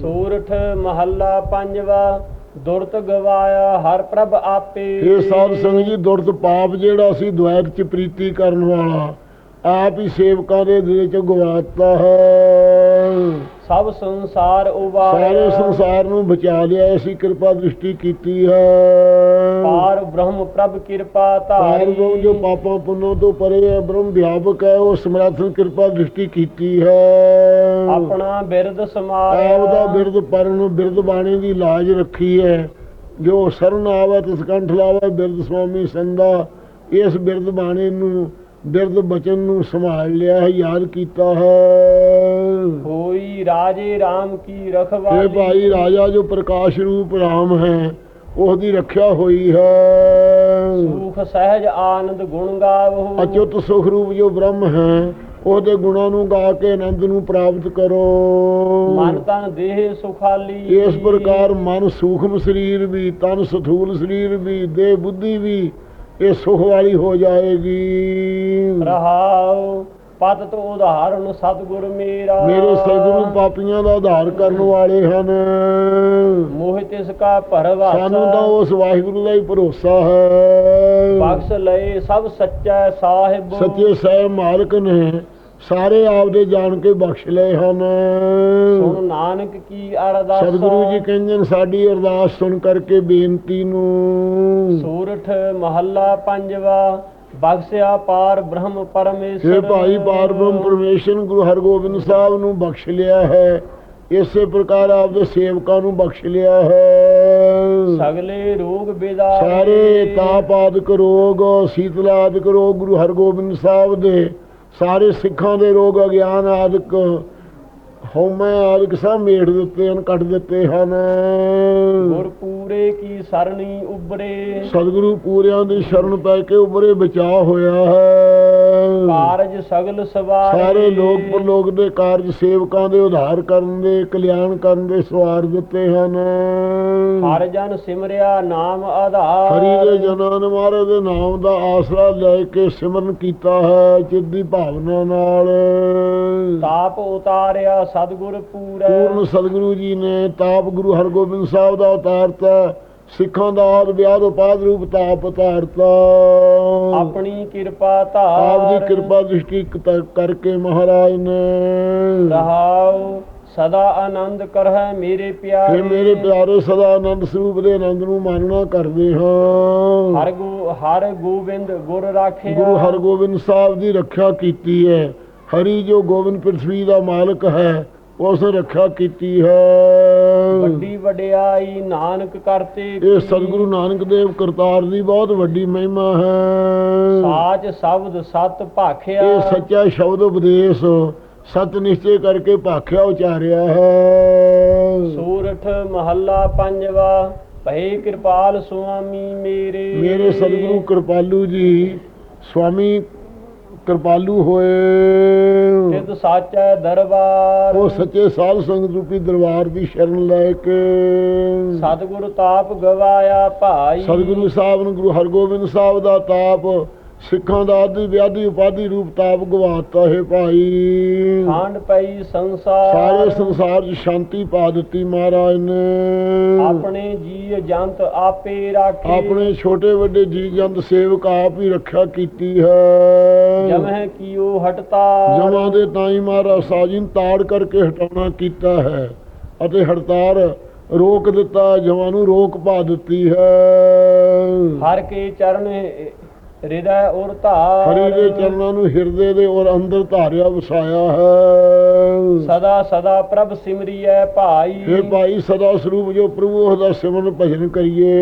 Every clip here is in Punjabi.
ਸੂਰਠ ਮਹੱਲਾ ਪੰਜਵਾ, ਦੁਰਤ ਗਵਾਇਆ ਹਰ ਪ੍ਰਭ ਆਪੇ। ਇਹ ਸਾਧ ਸੰਗਤ ਜੀ ਦੁਰਤ ਪਾਪ ਜਿਹੜਾ ਸੀ ਦੁਆਇਤ ਚ ਪ੍ਰੀਤੀ ਕਰਨ ਵਾਲਾ। ਆਪ ਹੀ ਸੇਵਕਾਂ ਦੇ ਦਿਲ ਚ ਗਵਾਤਾ ਹੈ। ਸਭ ਸੰਸਾਰ ਉਬਾਰਿਆ। ਸਾਰੇ ਸੰਸਾਰ ਨੂੰ ਬਚਾ ਲਿਆ ਐਸੀ ਕਿਰਪਾ ਦ੍ਰਿਸ਼ਟੀ ਕੀਤੀ ਹੈ। ਪਾਰ ਬ੍ਰਹਮ ਪ੍ਰਭ ਕਿਰਪਾ ਪਾਰ ਧਾਰੀ ਬ੍ਰਹਮ ਜੋ ਪਾਪਾਂ ਪੁੰਨਾਂ ਤੋਂ ਪਰੇ ਹੈ ਬ੍ਰਹਮ ਵਿਆਪਕ ਹੈ ਉਹ ਸਮਰੱਥਨ ਕਿਰਪਾ ਦ੍ਰਿਸ਼ਟੀ ਕੀਤੀ ਹੈ। ਆਪਣਾ ਬਿਰਦ ਸਮਾਰਿਆ ਬਿਰਦ ਪਰਨ ਬਿਰਦ ਬਾਣੀ ਦੀ ਲਾਜ ਰੱਖੀ ਹੈ। ਜੋ ਸਰਨ ਆਵੇ ਤਿਸ ਕੰਠ ਲਾਵੇ ਬਿਰਦ ਸੁਆਮੀ ਸੰਦਾ ਇਸ ਬਿਰਦ ਬਾਣੀ ਨੂੰ ਬਿਰਦ ਬਚਨ ਨੂੰ ਸੰਭਾਲ ਲਿਆ ਹੈ ਯਾਦ ਕੀਤਾ ਹੈ। ਹੋਈ ਰਾਜੇ RAM ਕੀ ਇਹ ਰਖਵਾਲੀ ਭਾਈ ਰਾਜਾ ਜੋ ਪ੍ਰਕਾਸ਼ ਰੂਪ ਰਾਮ ਹੈ ਉਸ ਦੀ ਰੱਖਿਆ ਹੋਈ ਹੈ। ਸੁਖ ਸਹਿਜ ਆਨੰਦ ਗੁਣ ਗਾਵੋ। ਅਚੁੱਤ ਸੁਖ ਰੂਪ ਜੋ ਬ੍ਰਹਮ ਹੈ ਉਹਦੇ ਗੁਣਾਂ ਨੂੰ ਗਾ ਕੇ ਆਨੰਦ ਨੂੰ ਪ੍ਰਾਪਤ ਕਰੋ। ਮਨ ਤਨ ਦੇਹ ਸੁਖਾਲੀ। ਇਸ ਪ੍ਰਕਾਰ ਮਨ ਸੂਖਮ ਸਰੀਰ ਵੀ ਤਨ ਸਥੂਲ ਸਰੀਰ ਵੀ ਦੇਹ ਬੁੱਧੀ ਵੀ ਇਹ ਸੁਖ ਵਾਲੀ ਹੋ ਜਾਏਗੀ। ਰਹਾਉ ਪਤ ਤੋਂ ਉਦਾਹਰਨ ਸਤਿਗੁਰ ਮੇਰਾ। ਮੇਰੇ ਸਤਿਗੁਰੂ ਪਾਪੀਆਂ ਦਾ ਉਧਾਰ ਕਰਨ ਵਾਲੇ ਹਨ। ਮੋਹ ਤਿਸ ਕਾ ਭਰਵਾਸਾ। ਸਾਨੂੰ ਤਾਂ ਉਸ ਵਾਹਿਗੁਰੂ ਦਾ ਹੀ ਭਰੋਸਾ ਹੈ। ਬਖਸ਼ ਲਏ ਸਭ ਸੱਚਾ ਸਾਹਿਬ। ਸੱਚੇ ਸਾਹਿਬ ਮਾਲਕ ਨੇ। ਸਾਰੇ ਆਪਦੇ ਜਾਣ ਕੇ ਬਖਸ਼ ਲਏ ਹਨ। ਸੁਣ ਨਾਨਕ ਕੀ ਅਰਦਾਸ। ਸਤਿਗੁਰੂ ਜੀ ਕਹਿੰਦੇ ਨੇ ਸਾਡੀ ਅਰਦਾਸ ਸੁਣ ਕਰਕੇ ਬੇਨਤੀ ਨੂੰ। ਸੂਰਠ ਮਹੱਲਾ ਪੰਜਵਾ ਬਖਸ਼ਿਆ ਪਾਰ ਬ੍ਰਹਮ ਪਰਮੇਸ਼ਰ। ਇਹ ਭਾਈ ਪਾਰ ਬ੍ਰਹਮ ਪਰਮੇਸ਼ਰ ਗੁਰੂ ਹਰਗੋਬਿੰਦ ਸਾਹਿਬ ਨੂੰ ਬਖਸ਼ ਲਿਆ ਹੈ। ਇਸੇ ਪ੍ਰਕਾਰ ਆਪਦੇ ਸੇਵਕਾਂ ਨੂੰ ਬਖਸ਼ ਲਿਆ ਹੈ। ਸਗਲੇ ਰੋਗ ਬੇਦਾ ਸਾਰੇ ਤਾਪ ਆਦਿਕ ਰੋਗ ਸੀਤਲ ਆਦਿਕ ਰੋਗ ਗੁਰੂ ਹਰਗੋਬਿੰਦ ਸਾਹਿਬ ਦੇ ਸਾਰੇ ਸਿੱਖਾਂ ਦੇ ਰੋਗ ਅਗਿਆਨ ਆਦਿਕ ਹਉਮੈ ਆਦਿਕ ਸਭ ਮੇੜ ਦਿੱਤੇ ਹਨ ਕੱਟ ਦਿੱਤੇ ਹਨ। ਗੁਰ ਪੂਰੇ ਕੀ ਸਰਣੀ ਉਬਰੇ ਸਤਿਗੁਰੂ ਪੂਰਿਆਂ ਦੀ ਸ਼ਰਨ ਪੈ ਕੇ ਉਬਰੇ ਬਚਾਅ ਹੋਇਆ ਹੈ। ਕਾਰਜ ਸਗਲ ਸਵਾਰੇ। ਸਾਰੇ ਲੋਕ ਪਰਲੋਕ ਦੇ ਕਾਰਜ ਸੇਵਕਾਂ ਦੇ ਉਧਾਰ ਕਰਨ ਦੇ ਕਲਿਆਣ ਕਰਨ ਦੇ ਸਵਾਰ ਦਿੱਤੇ ਹਨ। ਹਰ ਜਨ ਸਿਮਰਿਆ ਨਾਮ ਆਧਾਰ। ਹਰੀ ਦੇ ਜਨਾਂ ਮਹਾਰਾਜ ਦੇ ਨਾਮ ਦਾ ਆਸਰਾ ਲੈ ਕੇ ਸਿਮਰਨ ਕੀਤਾ ਹੈ ਚਿੱਤ ਦੀ ਭਾਵਨਾ ਨਾਲ। ਤਾਪ ਉਤਾਰਿਆ ਸਤਿਗੁਰ ਪੂਰੈ। ਪੂਰਨ ਸਤਿਗੁਰੂ ਜੀ ਨੇ ਤਾਪ ਗੁਰੂ ਹਰਗੋਬਿੰਦ ਸਾਹਿਬ ਦਾ ਉਤਾਰਤਾ। ਸਿੱਖਾਂ ਦਾ ਆਦ ਵਿਆਦ ਉਪਾਦ ਰੂਪ ਤਾਪ ਉਤਾਰਤਾ ਆਪਣੀ ਕਿਰਪਾ ਧਾਰ ਆਪ ਦੀ ਕਿਰਪਾ ਦ੍ਰਿਸ਼ਟੀ ਕਰਕੇ ਮਹਾਰਾਜ ਨੇ। ਰਹਾਉ ਸਦਾ ਆਨੰਦ ਕਰਹਿ ਮੇਰੇ ਪਿਆਰੇ। ਇਹ ਮੇਰੇ ਪਿਆਰੇ ਸਦਾ ਆਨੰਦ ਸਰੂਪ ਦੇ ਆਨੰਦ ਨੂੰ ਮਾਨਣਾ ਕਰਦੇ ਹਾਂ। ਹਰ ਗੋ ਹਰ ਗੋਬਿੰਦ ਗੁਰ ਰਾਖਿਆ। ਗੁਰੂ ਹਰਗੋਬਿੰਦ ਸਾਹਿਬ ਦੀ ਰੱਖਿਆ ਕੀਤੀ ਹੈ। ਹਰੀ ਜੋ ਗੋਬਿੰਦ ਪ੍ਰਿਥਵੀ ਦਾ ਮਾਲਕ ਹੈ ਉਸ ਰੱਖਿਆ ਕੀਤੀ ਹੈ। ਵੱਡੀ ਵਡਿਆਈ ਨਾਨਕ ਕਰਤੇ ਇਹ ਸਤਿਗੁਰੂ ਨਾਨਕ ਦੇਵ ਕਰਤਾਰ ਦੀ ਬਹੁਤ ਵੱਡੀ ਮਹਿਮਾ ਹੈ। ਸਾਚ ਸ਼ਬਦ ਸਤ ਭਾਖਿਆ। ਇਹ ਸੱਚਾ ਸ਼ਬਦ ਉਪਦੇਸ਼ ਸਤ ਨਿਸ਼ਚੈ ਕਰਕੇ ਭਾਖਿਆ ਉਚਾਰਿਆ ਹੈ। ਸੂਰਠ ਮਹੱਲਾ ਪੰਜਵਾ ਭਈ ਕਿਰਪਾਲ ਸੁਆਮੀ ਮੇਰੇ। ਮੇਰੇ ਸਤਿਗੁਰੂ ਕਿਰਪਾਲੂ ਜੀ ਸੁਆਮੀ ਕਿਰਪਾਲੂ ਹੋਏ। ਸਿਧ ਸਾਚੈ ਦਰਬਾਰ। ਉਹ ਸੱਚੇ ਸਾਧ ਸੰਗਤ ਰੂਪੀ ਦਰਬਾਰ ਦੀ ਸ਼ਰਨ ਲੈ ਕੇ। ਸਤਿਗੁਰ ਤਾਪ ਗਵਾਇਆ ਭਾਈ। ਸਤਿਗੁਰੂ ਸਾਹਿਬ ਨੂੰ ਗੁਰੂ ਹਰਗੋਬਿੰਦ ਸਾਹਿਬ ਦਾ ਤਾਪ ਸਿੱਖਾਂ ਦਾ ਆਦਿ ਵਿਆਦੀ ਉਪਾਦੀ ਰੂਪ ਤਾਪ ਗਵਾਤਾ ਹੈ ਭਾਈ। ਖਾਂਡ ਪਈ ਸੰਸਾਰ। ਸਾਰੇ ਸੰਸਾਰ 'ਚ ਸ਼ਾਂਤੀ ਪਾ ਦਿੱਤੀ ਮਹਾਰਾਜ ਨੇ। ਆਪਣੇ ਜੀ ਜੰਤ ਆਪੇ ਰਾਖੇ। ਆਪਣੇ ਛੋਟੇ ਵੱਡੇ ਜੀ ਜੰਤ ਸੇਵਕ ਆਪ ਹੀ ਰੱਖਿਆ ਕੀਤੀ ਹੈ। ਜਮਹਿ ਕੀਓ ਹਟਤਾ ਜਮਾਂ ਦੇ ਤਾਈ ਮਹਾਰਾਜ ਸਾਜਿਨ ਤਾੜ ਕਰਕੇ ਹਟਾਉਣਾ ਕੀਤਾ ਹੈ ਅਤੇ ਹੜਤਾਲ ਰੋਕ ਦਿੱਤਾ ਜਮਾਂ ਨੂੰ ਰੋਕ ਪਾ ਦਿੱਤੀ ਹੈ। ਹਰ ਕੇ ਚਰਨ ਹਿਰਦੈ ਔਰ ਧਾਰ। ਹਰੀ ਦੇ ਚਰਨਾਂ ਨੂੰ ਹਿਰਦੇ ਦੇ ਔਰ ਅੰਦਰ ਧਾਰਿਆ ਵਸਾਇਆ ਹੈ। ਸਦਾ ਸਦਾ ਪ੍ਰਭ ਸਿਮਰੀਐ ਭਾਈ। ਇਹ ਭਾਈ ਸਦਾ ਸਰੂਪ ਜੋ ਪ੍ਰਭੂ ਉਹਦਾ ਸਿਮਰਨ ਭਜਨ ਕਰੀਏ।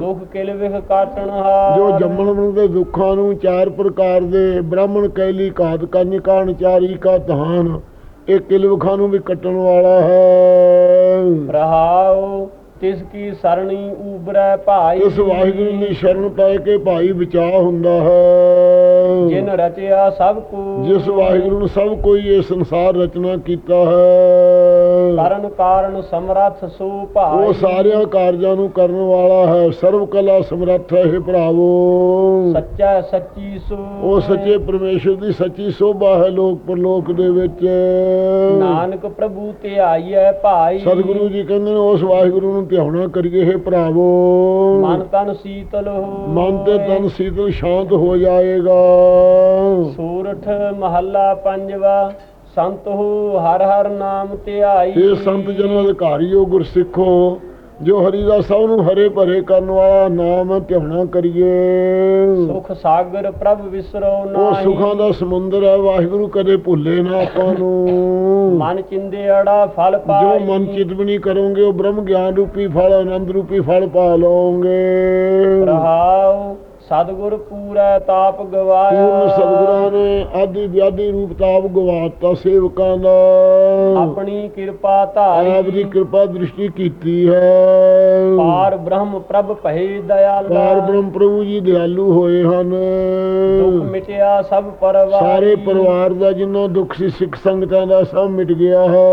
ਦੁਖ ਕਿਲ ਵਿਖ ਕਾਟਣ ਹਾਰ। ਜੋ ਜੰਮਣ ਮਰਨ ਦੇ ਦੁੱਖਾਂ ਨੂੰ ਚਾਰ ਪ੍ਰਕਾਰ ਦੇ ਬ੍ਰਾਹਮਣ ਕੈਲੀ ਘਾਤ ਕੰਨ ਕਾਣ ਚਾਰੀ ਕਾ ਧਾਨ ਇਹ ਕਿਲਵਖਾਂ ਨੂੰ ਵੀ ਕੱਟਣ ਵਾਲਾ ਹੈ। ਸਰਣੀ ਉਬਰੈ ਭਾਈ ਇਸ ਵਾਹਿਗੁਰੂ ਦੀ ਸ਼ਰਨ ਪੈ ਕੇ ਭਾਈ ਬਚਾਅ ਹੁੰਦਾ ਹੈ। ਜਿਨ ਰਚਿਆ ਸਭ ਕੋ। ਜਿਸ ਵਾਹਿਗੁਰੂ ਨੇ ਸਭ ਕੋਈ ਇਹ ਸੰਸਾਰ ਰਚਨਾ ਕੀਤਾ ਹੈ। ਕਰਨ ਕਾਰਨ ਸਮਰੱਥ ਸੋ ਭਾਈ। ਉਹ ਸਾਰਿਆਂ ਕਾਰਜਾਂ ਨੂੰ ਕਰਨ ਵਾਲਾ ਹੈ। ਸਰਵ ਕਲਾ ਸਮਰੱਥ ਹੈ ਇਹ ਭਰਾਵੋ। ਸੱਚਾ ਸੱਚੀ ਸੋ। ਉਹ ਸੱਚੇ ਪਰਮੇਸ਼ਰ ਦੀ ਸੱਚੀ ਸੋਭਾ ਹੈ ਲੋਕ ਪਰਲੋਕ ਦੇ ਵਿੱਚ। ਨਾਨਕ ਪ੍ਰਭੂ ਤੇ ਆਈਐ ਭਾਈ। ਸਤਿਗੁਰੂ ਜੀ ਕਹਿੰਦੇ ਨੇ ਉਸ ਵਾਹਿਗੁਰੂ ਨੂੰ ਧਿਆਉਣਾ ਕਰੀਏ ਇਹ ਭਰਾਵੋ। ਮਨ ਤਨ ਸੀਤਲ ਹੋ। ਮਨ ਤੇ ਤਨ ਸੀਤਲ ਸ਼ਾਂਤ ਹੋ ਜਾਏਗਾ। ਸੂਰਠ ਮਹੱਲਾ ਪੰਜਵਾ ਸੰਤ ਹੋ ਹਰ ਹਰ ਨਾਮ ਧਿਆਈ। ਇਹ ਸੰਤ ਜਨ ਅਧਿਕਾਰੀਓ ਗੁਰਸਿੱਖੋ ਜੋ ਹਰੀ ਦਾ ਸਭ ਨੂੰ ਹਰੇ ਭਰੇ ਕਰਨ ਵਾਲਾ ਨਾਮ ਧਿਆਉਣਾ ਕਰੀਏ। ਸੁਖ ਸਾਗਰ ਪ੍ਰਭ ਵਿਸਰੋ ਉਹ ਨਾਹੀ। ਸੁਖਾਂ ਦਾ ਸਮੁੰਦਰ ਹੈ ਵਾਹਿਗੁਰੂ ਕਦੇ ਭੁੱਲੇ ਨਾ ਆਪਾਂ ਨੂੰ। ਮਨ ਚਿੰਦੇੜਾ ਫਲ ਜੋ ਪਾਈ। ਮਨ ਚਿਤਵਨੀ ਕਰੋਗੇ ਉਹ ਬ੍ਰਹਮ ਗਿਆਨ ਰੂਪੀ ਫਲ ਆਨੰਦ ਰੂਪੀ ਫਲ ਪਾ ਲਓਗੇ। ਰਹਾਉ ਸਤਿਗੁਰ ਪੂਰਾ ਤਾਪ ਗਵਾਇਆ। ਪੂਰਨ ਸਤਿਗੁਰਾਂ ਨੇ ਆਦਿ ਵਿਆਦੀ ਰੂਪ ਤਾਪ ਗਵਾਤਾ ਸੇਵਕਾਂ ਦਾ। ਆਪਣੀ ਕਿਰਪਾ ਧਾਰੀ ਆਪ ਦੀ ਕਿਰਪਾ ਦ੍ਰਿਸ਼ਟੀ ਕੀਤੀ ਹੈ। ਪਾਰ ਬ੍ਰਹਮ ਪ੍ਰਭ ਭਏ ਦਇਆਲਾ ਪਾਰ ਬ੍ਰਹਮ ਪ੍ਰਭੂ ਜੀ ਦਿਆਲੂ ਹੋਏ ਹਨ। ਦੁੱਖ ਮਿਟਿਆ ਸਭ ਪਰਵਾਰ ਸਾਰੇ ਪਰਿਵਾਰ ਦਾ ਜਿੰਨਾ ਦੁੱਖ ਸੀ ਸਿੱਖ ਸੰਗਤਾਂ ਦਾ ਸਭ ਮਿਟ ਗਿਆ ਹੈ।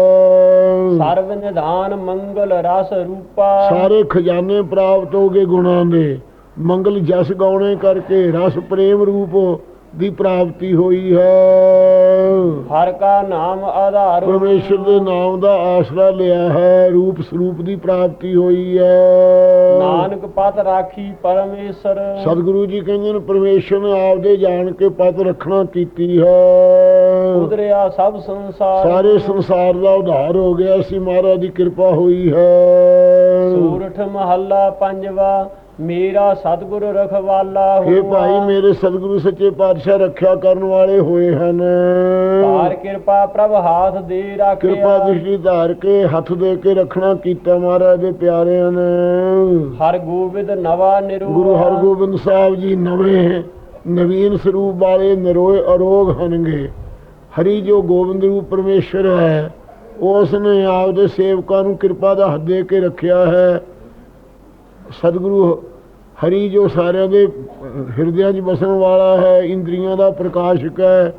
ਸਰਵ ਨਿਧਾਨ ਮੰਗਲ ਰਸ ਰੂਪਾ। ਸਾਰੇ ਖਜ਼ਾਨੇ ਪ੍ਰਾਪਤ ਹੋ ਗਏ ਗੁਣਾਂ ਦੇ। ਮੰਗਲ ਜਸ ਗਾਉਣੇ ਕਰਕੇ ਰਸ ਪ੍ਰੇਮ ਰੂਪ ਦੀ ਪ੍ਰਾਪਤੀ ਹੋਈ ਹੈ। ਹਰ ਕਾ ਨਾਮ ਆਧਾਰ ਪਰਮੇਸ਼ਰ ਦੇ ਨਾਮ ਦਾ ਆਸਰਾ ਲਿਆ ਹੈ ਰੂਪ ਸਰੂਪ ਦੀ ਪ੍ਰਾਪਤੀ ਹੋਈ ਹੈ। ਨਾਨਕ ਪਤ ਰਾਖੀ ਪਰਮੇਸ਼ਰ। ਸਤਿਗੁਰੂ ਜੀ ਕਹਿੰਦੇ ਨੇ ਪਰਮੇਸ਼ਰ ਨੇ ਆਪਦੇ ਜਾਣ ਕੇ ਪਤ ਰੱਖਣਾ ਕੀਤੀ ਹੈ। ਉਦਰਿਆ ਸਭ ਸੰਸਾਰ ਸਾਰੇ ਸੰਸਾਰ ਦਾ ਉਧਾਰ ਹੋ ਗਿਆ ਸੀ ਮਹਾਰਾਜ ਦੀ ਕਿਰਪਾ ਹੋਈ ਹੈ। ਸੂਰਠ ਮਹੱਲਾ ਪੰਜਵਾ। ਮੇਰਾ ਸਤਿਗੁਰ ਰਖਵਾਲਾ ਇਹ ਹੋਆ ਭਾਈ ਮੇਰੇ ਸਤਿਗੁਰੂ ਸੱਚੇ ਪਾਤਸ਼ਾਹ ਰੱਖਿਆ ਕਰਨ ਵਾਲੇ ਹੋਏ ਹਨ। ਪਾਰ ਕਿਰਪਾ ਪ੍ਰਭ ਹਾਥ ਦੇ ਰਾਖਿਆ। ਕਿਰਪਾ ਦ੍ਰਿਸ਼ਟੀ ਧਾਰ ਕੇ ਹੱਥ ਦੇ ਕੇ ਰੱਖਣਾ ਕੀਤਾ ਮਹਾਰਾਜ ਦੇ ਪਿਆਰਿਆਂ ਨੇ। ਹਰ ਗੋਬਿੰਦ ਨਵਾ ਨਿਰੂਪ ਗੁਰੂ ਹਰਗੋਬਿੰਦ ਸਾਹਿਬ ਜੀ ਨਵੇਂ ਨਵੀਨ ਸਰੂਪ ਵਾਲੇ ਨਿਰੋਏ ਅਰੋਗ ਹਨਗੇ ਹਰੀ ਜੋ ਗੋਬਿੰਦ ਰੂਪ ਪਰਮੇਸ਼ਰ ਹੈ ਉਸ ਨੇ ਆਪਦੇ ਸੇਵਕਾਂ ਨੂੰ ਕਿਰਪਾ ਦਾ ਹੱਥ ਦੇ ਕੇ ਰੱਖਿਆ ਹੈ। ਸਤਿਗੁਰੂ ਹਰੀ ਜੋ ਸਾਰਿਆਂ ਦੇ ਹਿਰਦਿਆਂ 'ਚ ਵਸਣ ਵਾਲਾ ਹੈ, ਇੰਦਰੀਆਂ ਦਾ ਪ੍ਰਕਾਸ਼ਕ ਹੈ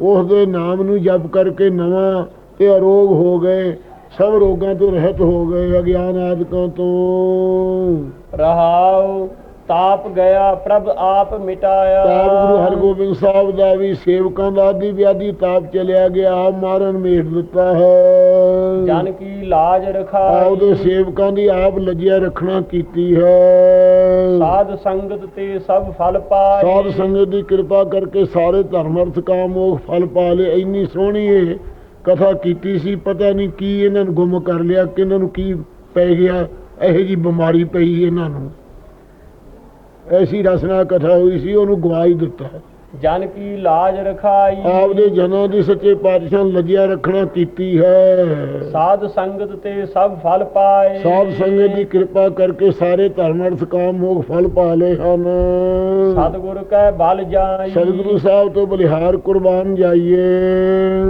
ਉਸ ਦੇ ਨਾਮ ਨੂੰ ਜਪ ਕਰਕੇ ਨਵਾਂ ਤੇ ਅਰੋਗ ਹੋ ਗਏ, ਸਭ ਰੋਗਾਂ ਤੋਂ ਰਹਿਤ ਹੋ ਗਏ ਅਗਿਆਨ ਆਦਿਕਾਂ ਤੋਂ। ਰਹਾਉ ਤਾਪ ਗਿਆ ਪ੍ਰਭ ਆਪ ਮਿਟਾਇਆ। ਤਾਪ ਗੁਰੂ ਹਰਗੋਬਿੰਦ ਸਾਹਿਬ ਦਾ ਵੀ ਸੇਵਕਾਂ ਦਾ ਆਦਿ ਵਿਆਦੀ ਤਾਪ ਚਲਿਆ ਗਿਆ ਆਪ ਮਾਰਨ ਮੇਟ ਦਿੱਤਾ ਹੈ। ਜਨ ਕੀ ਲਾਜ ਰਖਾਈ। ਸੇਵਕਾਂ ਦੀ ਆਪ ਲੱਜਿਆ ਰੱਖਣਾ ਕੀਤੀ ਹੈ। ਸਾਧ ਸੰਗਤ ਤੇ ਸਭ ਫਲ ਪਾਏ। ਸਾਧ ਸੰਗਤ ਦੀ ਕਿਰਪਾ ਕਰਕੇ ਸਾਰੇ ਧਰਮ ਅਰਥ ਕਾਮ ਮੋਖ ਫਲ ਪਾ ਲਏ। ਇੰਨੀ ਸੋਹਣੀ ਇਹ ਕਥਾ ਕੀਤੀ ਸੀ ਪਤਾ ਨਹੀਂ ਕੀ ਇਹਨਾਂ ਨੂੰ ਗੁੰਮ ਕਰ ਲਿਆ ਕਿ ਇਹਨਾਂ ਨੂੰ ਕੀ ਪੈ ਗਿਆ ਇਹੋ ਜੀ ਬਿਮਾਰੀ ਪਈ ਇਹਨਾਂ ਨੂੰ। ਐਸੀ ਰਸਨਾ ਕਥਾ ਹੋਈ ਸੀ ਉਹਨੂੰ ਗਵਾਈ ਦਿੱਤਾ। ਜਨ ਕੀ ਲਾਜ ਰਖਾਈ। ਆਪਦੇ ਜਨਾਂ ਦੀ ਸੱਚੇ ਪਾਤਸ਼ਾਹ ਨੂੰ ਲੱਗਿਆ ਰੱਖਣਾ ਕੀਤੀ ਹੈ। ਸਾਧ ਸੰਗਤ ਤੇ ਸਭ ਫਲ ਪਾਏ। ਸਾਧ ਸੰਗਤ ਦੀ ਕਿਰਪਾ ਕਰਕੇ ਸਾਰੇ ਧਰਮ ਅਰਥ ਕਾਮ ਮੋਖ ਫਲ ਪਾ ਲਏ ਹਨ। ਸਤਿਗੁਰ ਕੈ ਬਲ ਜਾਈ। ਸਤਿਗੁਰੂ ਸਾਹਿਬ ਤੋਂ ਬਲਿਹਾਰ ਕੁਰਬਾਨ ਜਾਈਏ।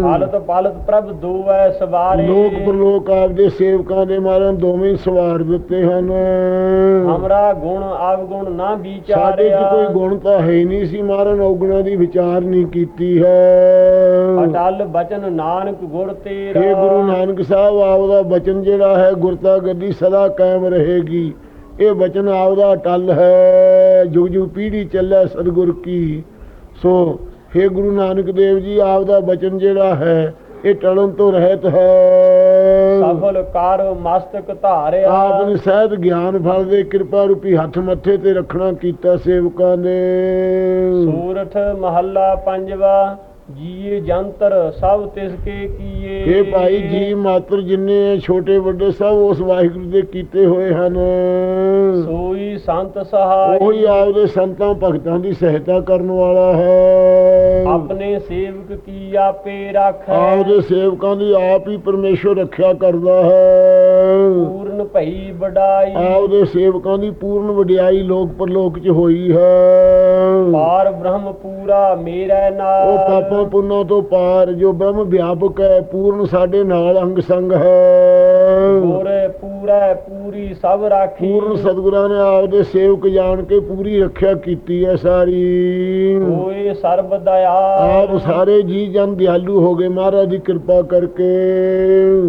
ਹਾਲਤ ਪਾਲਤ ਪ੍ਰਭ ਦੋਵੈ ਸਵਾਰੇ। ਲੋਕ ਪ੍ਰਲੋਕ ਆਪਦੇ ਸੇਵਕਾਂ ਦੇ ਮਾਰਨ ਦੋਵੇਂ ਸਵਾਰ ਦਿੱਤੇ ਹਨ। ਹਮਰਾ ਗੁਣ ਆਵਗੁਣ ਨਾ ਸਾਡੇ ਵਿਚਾਰਿਆ 'ਚ ਕੋਈ ਗੁਣ ਤਾਂ ਹੈ ਹੀ ਨਹੀਂ ਸੀ ਮਾਰਨ ਔਗਣਾ ਦੀ ਵਿਚਾਰ ਨਹੀਂ ਕੀਤੀ ਹੈ। ਅਟਲ ਬਚਨ ਨਾਨਕ ਗੁਰ ਤੇਰਾ। ਇਹ ਗੁਰੂ ਨਾਨਕ ਸਾਹਿਬ ਆਪਦਾ ਬਚਨ ਜਿਹੜਾ ਹੈ ਗੁਰਤਾ ਗੱਦੀ ਸਦਾ ਕਾਇਮ ਰਹੇਗੀ। ਇਹ ਬਚਨ ਆਪਦਾ ਅਟਲ ਹੈ। ਜੁਗ ਜੁਗ ਪੀੜੀ ਚੱਲੇ ਸਤਿਗੁਰ ਕੀ। ਸੋ हे ਗੁਰੂ ਨਾਨਕ ਦੇਵ ਜੀ ਆਪਦਾ ਬਚਨ ਜਿਹੜਾ ਹੈ ਇਹ ਟਲਣ ਤੋਂ ਰਹਿਤ ਹੈ। ਸਫਲ ਕਰ ਮਸਤਕ ਧਾਰਿਆ। ਆਪ ਨੇ ਸਹਿਤ ਗਿਆਨ ਫਲ ਦੇ ਕਿਰਪਾ ਰੂਪੀ ਹੱਥ ਮੱਥੇ ਤੇ ਰੱਖਣਾ ਕੀਤਾ ਸੇਵਕਾਂ ਦੇ ਸੂਰਠ ਮਹੱਲਾ ਪੰਜਵਾ। ਜੀਏ ਜੰਤਰ ਸਭ ਤਿਸ ਕੇ ਕੀਏ। ਇਹ ਭਾਈ ਜੀ ਮਾਤਰ ਜਿੰਨੇ ਛੋਟੇ ਵੱਡੇ ਸਭ ਉਸ ਵਾਹਿਗੁਰੂ ਦੇ ਕੀਤੇ ਹੋਏ ਹਨ। ਸੋਈ ਸੰਤ ਸਹਾਈ। ਉਹੀ ਆਪਦੇ ਸੰਤਾਂ ਭਗਤਾਂ ਦੀ ਸਹਾਇਤਾ ਕਰਨ ਵਾਲਾ ਹੈ। ਆਪਣੇ ਸੇਵਕ ਕੀ ਆਪੇ ਰੱਖੈ ਆਪਦੇ ਸੇਵਕਾਂ ਦੀ ਆਪ ਹੀ ਪਰਮੇਸ਼ਰ ਰੱਖਿਆ ਕਰਦਾ ਹੈ। ਪੂਰਨ ਭਈ ਵਡਾਈ। ਆਪਦੇ ਸੇਵਕਾਂ ਦੀ ਪੂਰਨ ਵਡਿਆਈ ਲੋਕ ਪਰਲੋਕ 'ਚ ਹੋਈ ਹੈ। ਪਾਰ ਬ੍ਰਹਮ ਪੂਰਾ ਮੇਰਾ ਨਾਲ। ਉਹ ਪਾਪਾਂ ਪੁੰਨਾਂ ਤੋਂ ਪਾਰ ਜੋ ਬ੍ਰਹਮ ਵਿਆਪਕ ਹੈ ਪੂਰਨ ਸਾਡੇ ਨਾਲ ਅੰਗ ਸੰਗ ਹੈ। ਗੁਰ ਪੂਰਾ ਪੂਰੀ ਸਭ ਰਾਖੀ। ਪੂਰਨ ਸਤਿਗੁਰਾਂ ਨੇ ਆਪਦੇ ਸੇਵਕ ਜਾਣ ਕੇ ਪੂਰੀ ਰੱਖਿਆ ਕੀਤੀ ਹੈ ਸਾਰੀ। ਹੋਏ ਸਰਬ ਦਇਆ। ਆਪ ਸਾਰੇ ਜੀ ਜਨ ਦਿਆਲੂ ਹੋ ਗਏ ਮਹਾਰਾਜ ਦੀ ਕਿਰਪਾ ਕਰਕੇ।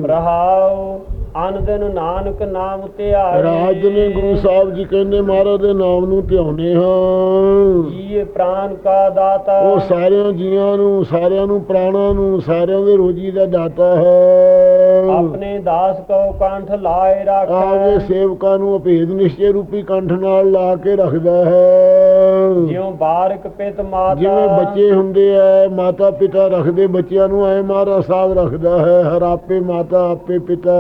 ਰਹਾਉ ਅਨ ਦਿਨ ਨਾਨਕ ਨਾਮ ਧਿਆਏ ਰਾਜ ਨੇ ਗੁਰੂ ਸਾਹਿਬ ਜੀ ਕਹਿੰਦੇ ਮਹਾਰਾਜ ਦੇ ਨਾਮ ਨੂੰ ਧਿਆਉਨੇ ਹਾਂ। ਜੀਏ ਪ੍ਰਾਨ ਕਾ ਦਾਤਾ। ਉਹ ਸਾਰਿਆਂ ਜੀਆਂ ਨੂੰ ਸਾਰਿਆਂ ਨੂੰ ਪ੍ਰਾਣਾਂ ਨੂੰ ਸਾਰਿਆਂ ਦੇ ਰੋਜੀ ਦਾ ਦਾਤਾ ਹੈ। ਆਪਣੇ ਦਾਸ ਕੋ ਕੰਠ ਲਾਏ ਰੱਖੈ। ਸੇਵਕਾਂ ਨੂੰ ਅਭੇਦ ਨਿਸ਼ਚੈ ਰੂਪੀ ਕੰਠ ਨਾਲ ਲਾ ਕੇ ਰੱਖਦਾ ਹੈ। ਜਿਉ ਬਾਰਕ ਪਿਤ ਮਾਤਾ ਜਿਵੇਂ ਬੱਚੇ ਹੁੰਦੇ ਐ ਮਾਤਾ ਪਿਤਾ ਰੱਖਦੇ ਬੱਚਿਆਂ ਨੂੰ ਐ ਮਹਾਰਾਜ ਸਾਹਿਬ ਰੱਖਦਾ ਹੈ ਹਰ ਆਪੇ ਮਾਤਾ ਆਪੇ ਪਿਤਾ।